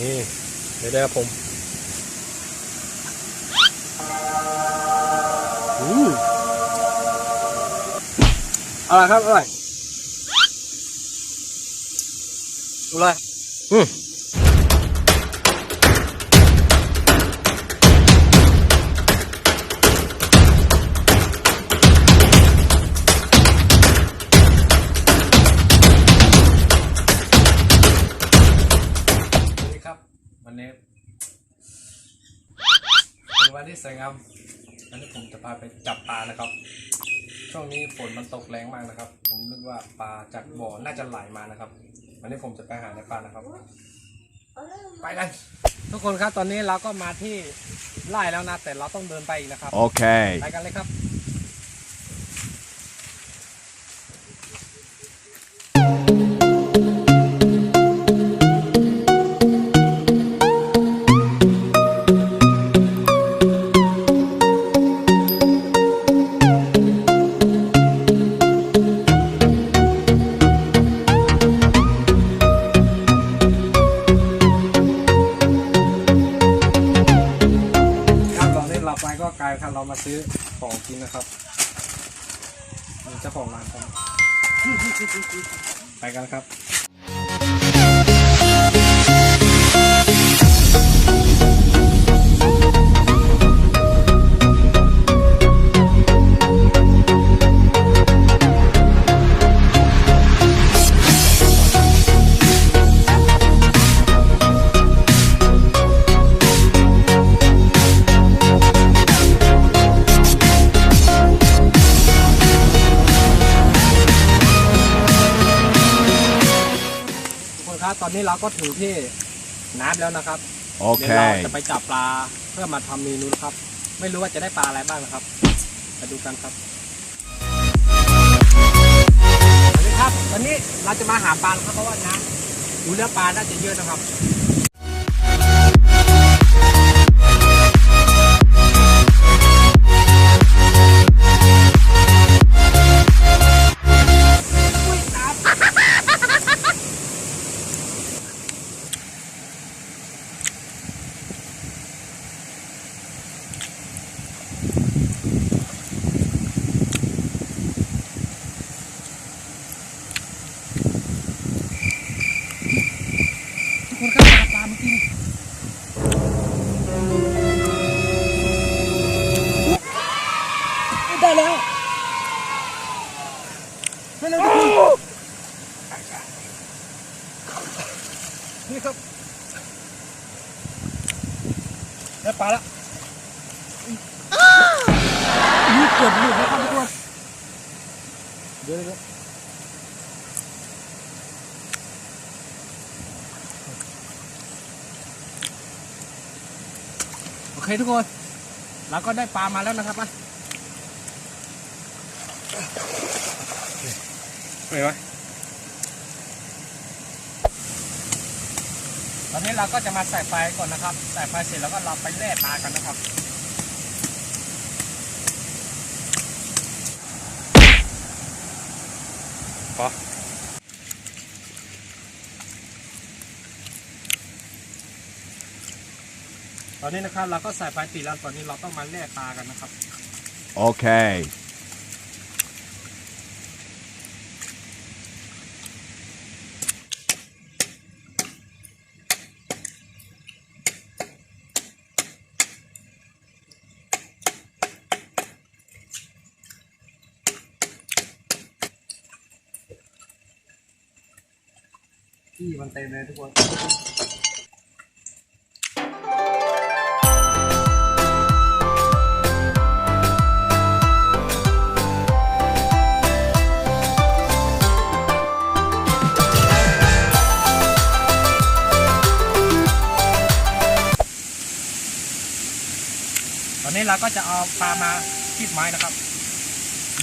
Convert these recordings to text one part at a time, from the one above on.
นี่เดี๋ยวได้ครับผมอืมอร่อยครับอร่อยอร่อยอืม วันนี้เป็นวันที่สวยงามวันนี้ผมจะพาไปจับปลานะครับ ช่วงนี้ฝนมันตกแรงมากนะครับ ผมนึกว่าปลาจากบ่อน่าจะไหลมานะครับ วันนี้ผมจะไปหาในปลานะครับ ไปกันทุกคนครับตอนนี้เราก็มาที่ไร่แล้วนะแต่เราต้องเดินไปอีกนะครับ Okay. ไปกันเลยครับครับ ไปกันครับ นครับตอนนี้เราก็ถึงที่น้ำแล้วนะครับเดี๋ยวเรา Okay. จะไปจับปลาเพื่อมาทำเมนูนะครับ ไม่รู้ว่าจะได้ปลาอะไรบ้างนะครับไปดูกันครับสวัสดีครับวันนี้เราจะมาหาปลานะครับเพราะว่าน้ำดูแล้วปลาน่าจะเยอะนะครับ นี่ได้แล้วได้แล้วทุกคนนี่ครับได้ปลาแล้วนี่เกือบหลุดแล้วครับทุกคนเดี๋ยวเดี๋ยว เคทุกคนเราก็ได้ปลามาแล้วนะครับไปไปไหมตอนนี้เราก็จะมาใส่ไฟก่อนนะครับ ใส่ไฟเสร็จแล้วก็เราไปแล่ปลากันนะครับพอ ตอนนี้นะครับเราก็ใส่ไฟติดแล้วตอนนี้เราต้องมาแล่ปลากันนะครับ Okay. ที่มันเต็มเลยทุกคน เราก็จะเอาปลามาคีบไม้นะครับ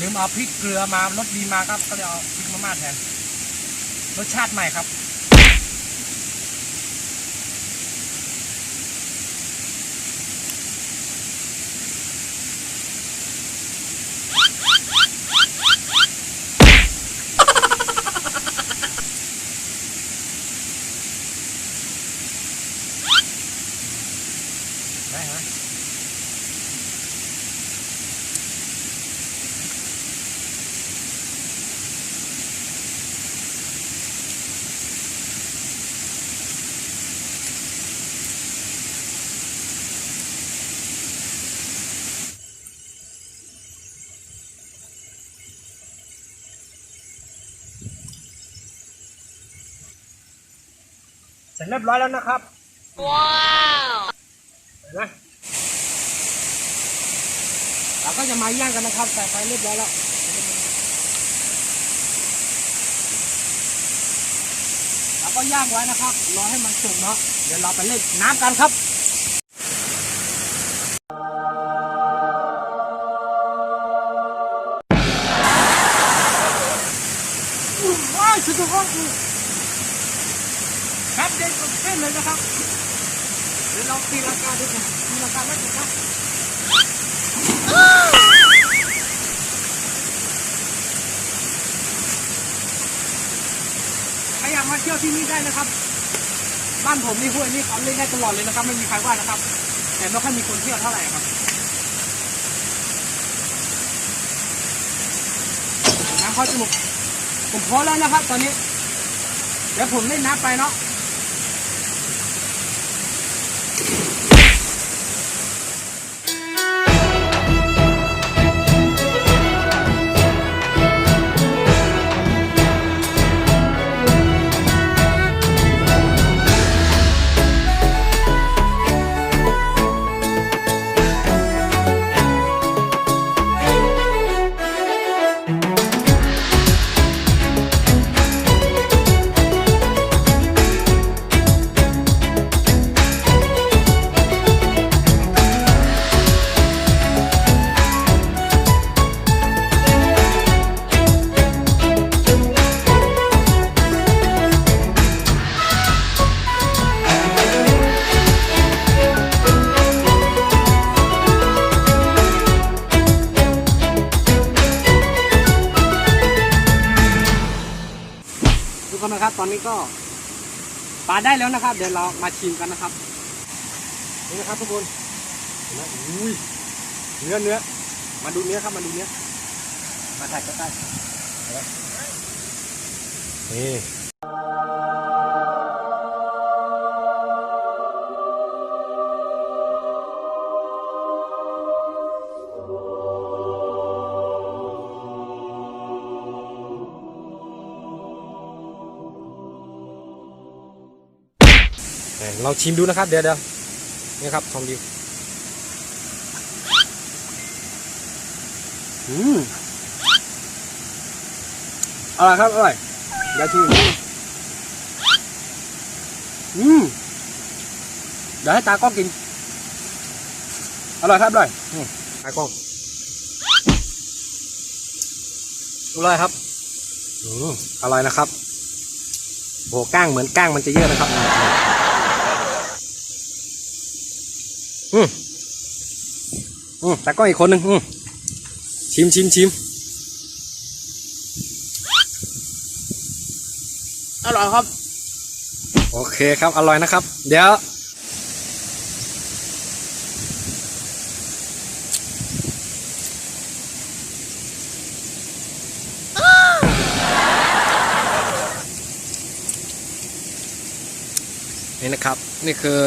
ลืมเอาพริกเกลือมารสดีมาครับก็เลยเอาพริกมาม่าแทนรสชาติใหม่ครับ เสร็จเรียบร้อยแล้วนะครับ ว้าวเห็นไหมเราก็จะมาย่างกันนะครับใส่ไฟเรียบร้อยแล้วเราก็ย่างไว้นะครับรอให้มันสุกเนาะเดี๋ยวเราไปเล่นน้ำกันครับว้าวสุดยอด เด็กสุดเต้นเลยนะครับเดี๋ยวเราตีลังกาดูกันตีลังกาไม่ถูกนะใครอยากมาเที่ยวที่นี่ได้นะครับ บ้านผมนี่ห้วยนี่เขาเล่นได้ตลอดเลยนะครับ ไม่มีใครว่านะครับ แต่ไม่ค่อยมีคนเที่ยวเท่าไหร่ครับน้ำเข้าจมูกผมพอแล้วนะครับ ตอนนี้ เดี๋ยวผมเล่นน้ำไปเนาะ ทุกคนนะครับ ตอนนี้ก็ปลาได้แล้วนะครับ เดี๋ยวเรามาชิมกันนะครับ นี่นะครับทุกคนเห็นไหมอุ้ยเนื้อเนื้อมาดูเนื้อครับมาดูเนื้อมาถ่ายใกล้ๆเห็นไหมนี่ เราชิมดูนะครับ เดี๋ยวเดี๋ยวนี่ครับทองดิวอืมอร่อยครับอร่อยเดี๋ยวชิมอีกนิดนึงอืมเดี๋ยวให้ตากล้องกิน อร่อยครับอร่อยอืมตากล้องอร่อยครับอืมอร่อยนะครับโหก้างเหมือนก้างมันจะเยอะนะครับ อืมอืมแต่ก็อีกคนหนึ่งอืมชิมชิมชิมอร่อยครับ โอเคครับ อร่อยนะครับ เดี๋ยว นี่นะครับ นี่คือ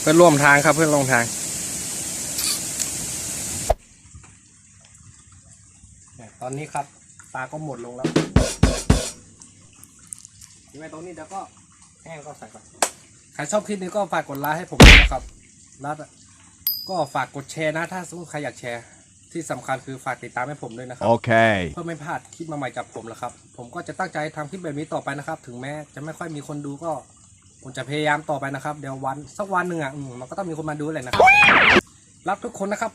เพื่อนร่วมทางครับเพื่อนร่วมทางตอนนี้ครับปลาก็หมดลงแล้วยังไงตรงนี้เดี๋ยวก็แห้งก็ใส่ก่อนใครชอบคลิปนี้ก็ฝากกดไลค์ให้ผมด้วยนะครับแล้วก็ฝากกดแชร์นะ ถ้าสมมติใครอยากแชร์ที่สำคัญคือฝากติดตามให้ผมด้วยนะครับ Okay. เพื่อไม่พลาดคลิปมาใหม่จากผมแล้วครับ ผมก็จะตั้งใจทำคลิปแบบนี้ต่อไปนะครับ ถึงแม้จะไม่ค่อยมีคนดูก็ ผมจะพยายามต่อไปนะครับ เดี๋ยววันสักวันหนึ่งอะอืมมันก็ต้องมีคนมาดูแหละนะครับ รักทุกคนนะครับ